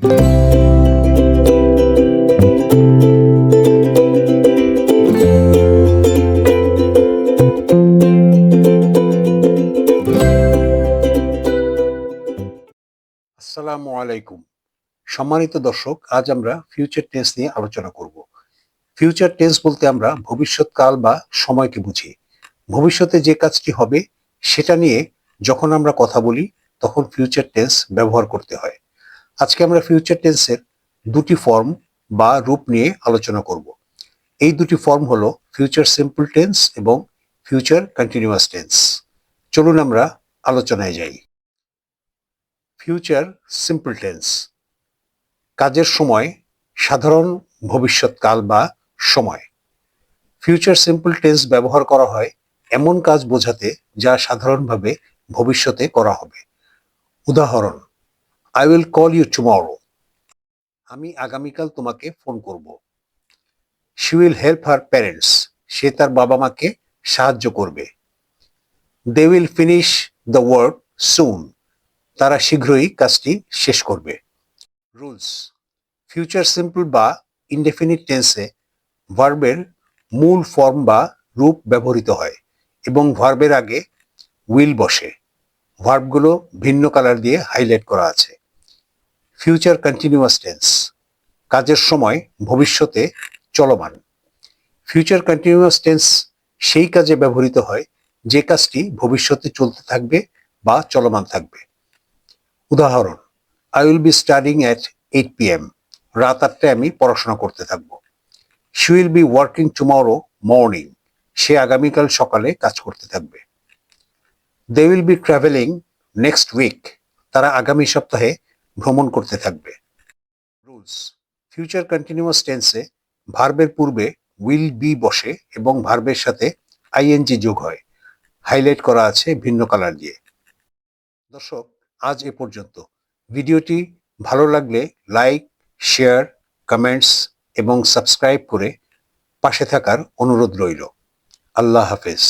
আসসালামু আলাইকুম। সম্মানিত দর্শক, আজ আমরা ফিউচার টেন্স নিয়ে আলোচনা করব। ফিউচার টেন্স বলতে আমরা ভবিষ্যৎকাল বা সময়কে বুঝি। ভবিষ্যতে যে কাজটি হবে, সেটা নিয়ে যখন আমরা কথা বলি, তখন ফিউচার টেন্স ব্যবহার করতে হয়। আজকে আমরা ফিউচার টেন্সের দুটি ফর্ম বা রূপ নিয়ে আলোচনা করব। এই দুটি ফর্ম হলো ফিউচার সিম্পল টেন্স এবং ফিউচার কন্টিনিউয়াস টেন্স চলুন আমরা আলোচনায় যাই। ফিউচার সিম্পল টেন্স কাজের সময়, সাধারণ ভবিষ্যৎকাল বা সময়। ফিউচার সিম্পল টেন্স ব্যবহার করা হয় এমন কাজ বোঝাতে যা সাধারণভাবে ভবিষ্যতে করা হবে। উদাহরণ I will call you tomorrow আমি আগামীকাল তোমাকে ফোন করব। She will help her parents সে তার বাবা মাকে সাহায্য করবে। They will finish the work soon তারা শীঘ্রই কাজটি শেষ করবে। রুলস ফিউচার সিম্পল বা ইনডেফিনিট টেন্সে ভার্বের মূল ফর্ম বা রূপ ব্যবহৃত হয় এবং ভার্বের আগে উইল বসে। ভার্বগুলো ভিন্ন কালার দিয়ে হাইলাইট করা আছে। ফিউচার কন্টিনিউয়াস টেন্স কাজের সময় ভবিষ্যতে চলমান। ফিউচার কন্টিনিউয়াস টেন্স সেই কাজে ব্যবহৃত হয়, যে কাজটি ভবিষ্যতে চলতে থাকবে বা চলমান থাকবে। উদাহরণ I will be studying at eight P M রাত আটটায় আমি পড়াশোনা করতে থাকব। She will be working tomorrow morning সে আগামীকাল সকালে কাজ করতে থাকবে। They will be travelling next week তারা আগামী সপ্তাহে ভ্রমণ করতে থাকবে। রুলস ফিউচার কন্টিনিউয়াস টেন্সে ভার্বের পূর্বে উইল বি বসে এবং ভার্বের সাথে আইএনজি যোগ হয়। হাইলাইট করা আছে ভিন্ন কালার দিয়ে। দর্শক, আজ এ পর্যন্ত। ভিডিওটি ভালো লাগলে লাইক শেয়ার কমেন্টস এবং সাবস্ক্রাইব করে পাশে থাকার অনুরোধ রইল। আল্লাহ হাফেজ।